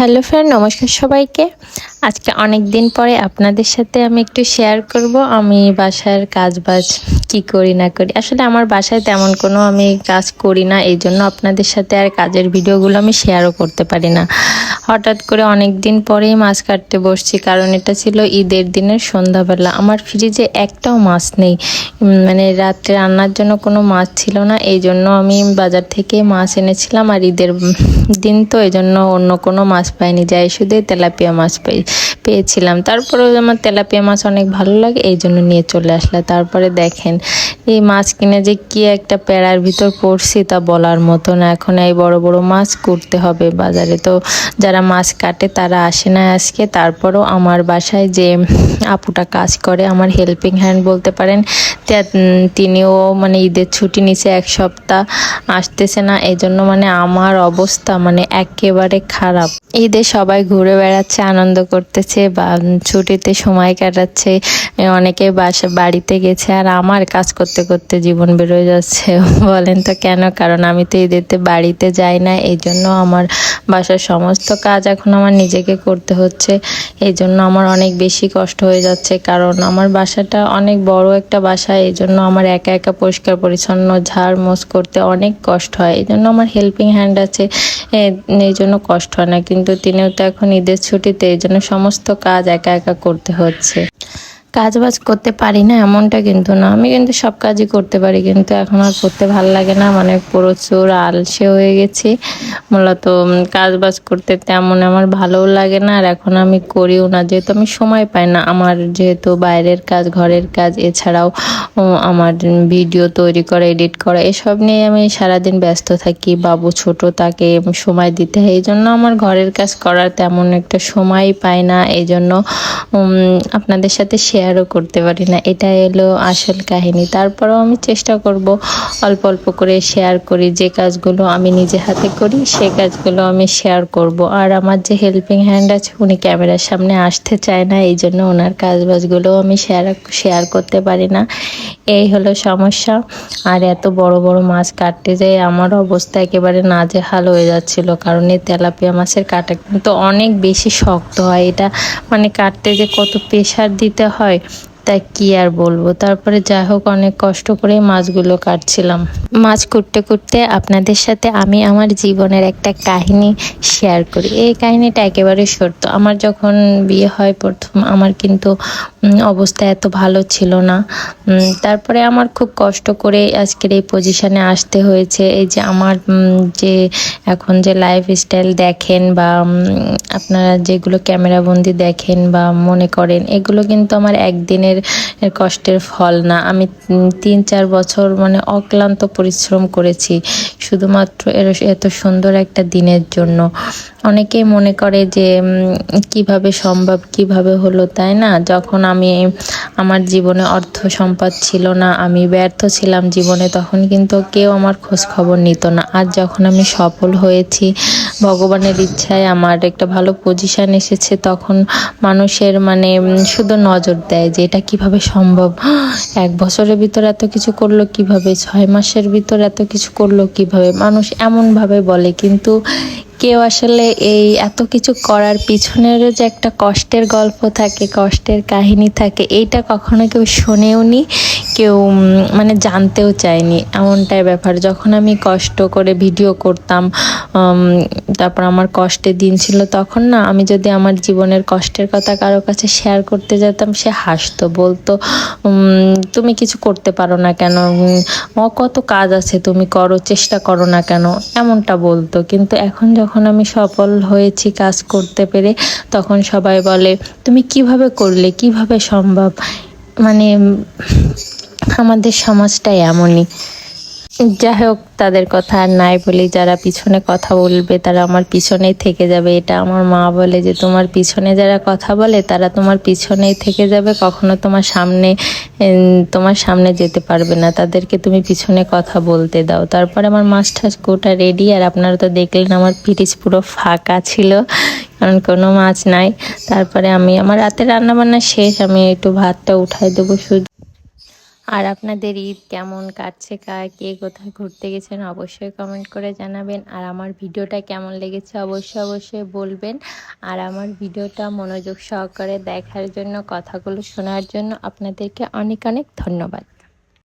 Hello friend নমস্কার সবাইকে। আজকে অনেক দিন পরে আপনাদের সাথে আমি একটু শেয়ার করব, আমি বাসার কাজ বাজ কি করি না করি। আসলে আমার বাসায় তেমন কোনো আমি কাজ করি না, এই জন্য আপনাদের সাথে আর কাজের ভিডিওগুলো আমি শেয়ারও করতে পারি না। হঠাৎ করে অনেক দিন পরেই মাছ কাটতে বসছি, কারণ এটা ছিল ঈদের দিনের সন্ধ্যাবেলা। আমার ফ্রিজে একটাও মাছ নেই। মানে রাত্রে রান্নার জন্য কোনো মাছ ছিল না, এই জন্য আমি বাজার থেকে মাছ এনেছিলাম, আর ঈদের দিন তো এই জন্য অন্য কোনো মাছ পাইনি। যাই শুধু তেলাপিয়া মাছ পাই। পেয়েছিলাম। তারপরেও আমার তেলাপিয়া মাছ অনেক ভালো লাগে, এই জন্য নিয়ে চলে আসলাম। তারপরে দেখেন, এই মাছ কিনে যে কি একটা প্যারার ভিতর পড়ছি তা বলার মতো না। এখন এই বড় বড় মাছ করতে হবে বাজারে। তো যারা মাছ কাটে তারা আসে না আজকে। তারপরও আমার বাসায় যে আপুটা কাজ করে, আমার হেল্পিং হ্যান্ড বলতে পারেন তিনিও মানে ঈদের ছুটি নিছে এক সপ্তাহ, আসতেছে না। এই জন্য মানে আমার অবস্থা মানে একেবারে খারাপ। ঈদে সবাই ঘুরে বেড়াচ্ছে, আনন্দ করতেছে বা ছুটিতে সময় কাটাচ্ছে অনেকে বাসা, বাড়িতে গেছে আর আমার কাজ করতে করতে জীবন বেরোয় যাচ্ছে। বলেন তো কেন? কারণ আমি তো ঈদেতে বাড়িতে যাই না এই জন্য আমার বাসার সমস্ত কাজ এখন আমার নিজেকে করতে হচ্ছে। এই জন্য আমার অনেক বেশি কষ্ট হয়ে যাচ্ছে, কারণ আমার বাসাটা অনেক বড় একটা বাসা এই জন্য আমার একা একা পরিষ্কার পরিচ্ছন্ন ঝাড় মোছ করতে অনেক কষ্ট হয়। এই জন্য আমার হেল্পিং হ্যান্ড আছে এই জন্য কষ্ট হয় না, কিন্তু তিনিও তো এখন ঈদের ছুটিতে এই জন্য সমস্ত কাজ একা একা করতে হচ্ছে। কাজ বাজ করতে পারি না, এমনটা কিন্তু না। আমি কিন্তু সব কাজই করতে পারি, কিন্তু এখন আর করতে ভালো লাগে না। মানে প্রচুর আলসে হয়ে গেছি। মূলত কাজ বাজ করতে তেমন আমার ভালোও লাগে না, আর এখন আমি করিও না। যেহেতু আমি সময় পাই না, আমার যেহেতু বাইরের কাজ, ঘরের কাজ, এছাড়াও আমার ভিডিও তৈরি করা, এডিট করা, এসব নিয়ে আমি সারাদিন ব্যস্ত থাকি। বাবু ছোট, তাকে সময় দিতে হয়। এই জন্য আমার ঘরের কাজ করার তেমন একটা সময় পাই না। এই জন্য আপনাদের সাথে শেয়ারও করতে পারি না। এটা এলো আসল কাহিনী। তারপরেও আমি চেষ্টা করব অল্প অল্প করে শেয়ার করি। যে কাজগুলো আমি নিজে হাতে করি, সে কাজগুলো আমি শেয়ার করব। আর আমার যে হেল্পিং হ্যান্ড আছে, উনি ক্যামেরার সামনে আসতে চায় না, এই জন্য ওনার কাজ বাজগুলোও আমি শেয়ার শেয়ার করতে পারি না। এই হলো সমস্যা। আর এত বড় বড় মাছ কাটতে যাই আমার অবস্থা একেবারে নাজেহাল হয়ে যাচ্ছিল, কারণ এই তেলাপিয়া মাছের কাটা কিন্তু অনেক বেশি শক্ত হয়। এটা মানে কাটতে যে কত প্রেশার দিতে হয় sorry তাই কি আর বলব? তারপরে যাই হোক, অনেক কষ্ট করে মাছগুলো কাটছিলাম। মাছ কুটতে কুটতে আপনাদের সাথে আমি আমার জীবনের একটা কাহিনী শেয়ার করি। এই কাহিনীটা একেবারে সত্য। আমার যখন বিয়ে হয় প্রথম, আমার কিন্তু অবস্থা এত ভালো ছিল না। তারপরে আমার খুব কষ্ট করে আজকের এই পজিশনে আসতে হয়েছে। এই যে আমার যে এখন যে লাইফ স্টাইল দেখেন বা আপনারা যেগুলো ক্যামেরাবন্দি দেখেন বা মনে করেন, এগুলো কিন্তু আমার একদিনের কষ্টের ফল না। আমি তিন, চার বছর মানে অক্লান্ত পরিশ্রম করেছি, শুধুমাত্র এর- এত সুন্দর একটা দিনের জন্য। অনেকেই মনে করে যে কীভাবে সম্ভব, কীভাবে হলো, তাই না? যখন আমি আমার জীবনে অর্থ সম্পদ ছিল না, আমি ব্যর্থ ছিলাম জীবনে, তখন কিন্তু কেউ আমার খোঁজ খবর নিত না। আর যখন আমি সফল হয়েছি, ভগবানের ইচ্ছায় আমার একটা ভালো পজিশন এসেছে, তখন মানুষের মানে শুধু নজর দেয় যে, এটা কীভাবে সম্ভব? এক বছরের ভিতর এত কিছু করল কীভাবে? ছয় মাসের ভিতর এত কিছু করল কীভাবে? মানুষ এমনভাবে বলে, কিন্তু কেউ আসলে এই এত কিছু করার পিছনেরও যে একটা কষ্টের গল্প থাকে, কষ্টের কাহিনী থাকে, এইটা কখনো কেউ শোনেও নি, কেউ মানে জানতেও চায়নি। এমনটাই ব্যাপার। যখন আমি কষ্ট করে ভিডিও করতাম তারপর আমার কষ্টের দিন ছিল তখন না, আমি যদি আমার জীবনের কষ্টের কথা কারও কাছে শেয়ার করতে যেতাম, সে হাসতো, বলতো তুমি কিছু করতে পারো না কেন? কত কাজ আছে, তুমি করো, চেষ্টা করো না কেন? এমনটা বলতো। কিন্তু এখন যখন আমি সফল হয়েছি কাজ করতে পেরে, তখন সবাই বলে, তুমি কীভাবে করলে? কীভাবে সম্ভব? মানে আমাদের সমাজটা এমনই। যাই হোক তাদের কথা আর নাই বলি যারা পিছনে কথা বলবে, তারা আমার পিছনেই থেকে যাবে। এটা আমার মা বলে যে, তোমার পিছনে যারা কথা বলে, তারা তোমার পিছনেই থেকে যাবে। কখনো তোমার সামনে তোমার সামনে যেতে পারবে না। তাদেরকে তুমি পিছনে কথা বলতে দাও। তারপরে আমার মাছ ঠাস গোটা রেডি, আর আপনারা তো দেখলেন আমার ফ্রিজ পুরো ফাঁকা ছিল, কারণ কোনো মাছ নাই। তারপরে আমি, আমার রাতে রান্না বান্না শেষ, আমি একটু ভাতটা উঠাই দেবো শুধু। আর আপনাদের ঈদ কেমন কাটছে কার কে কোথায় ঘুরতে গেছেন অবশ্যই কমেন্ট করে জানাবেন। আর আমার ভিডিওটা কেমন লেগেছে অবশ্যই অবশ্যই বলবেন। আর আমার ভিডিওটা মনোযোগ সহকারে দেখার জন্য, কথাগুলো শোনার জন্য আপনাদেরকে অনেক অনেক ধন্যবাদ।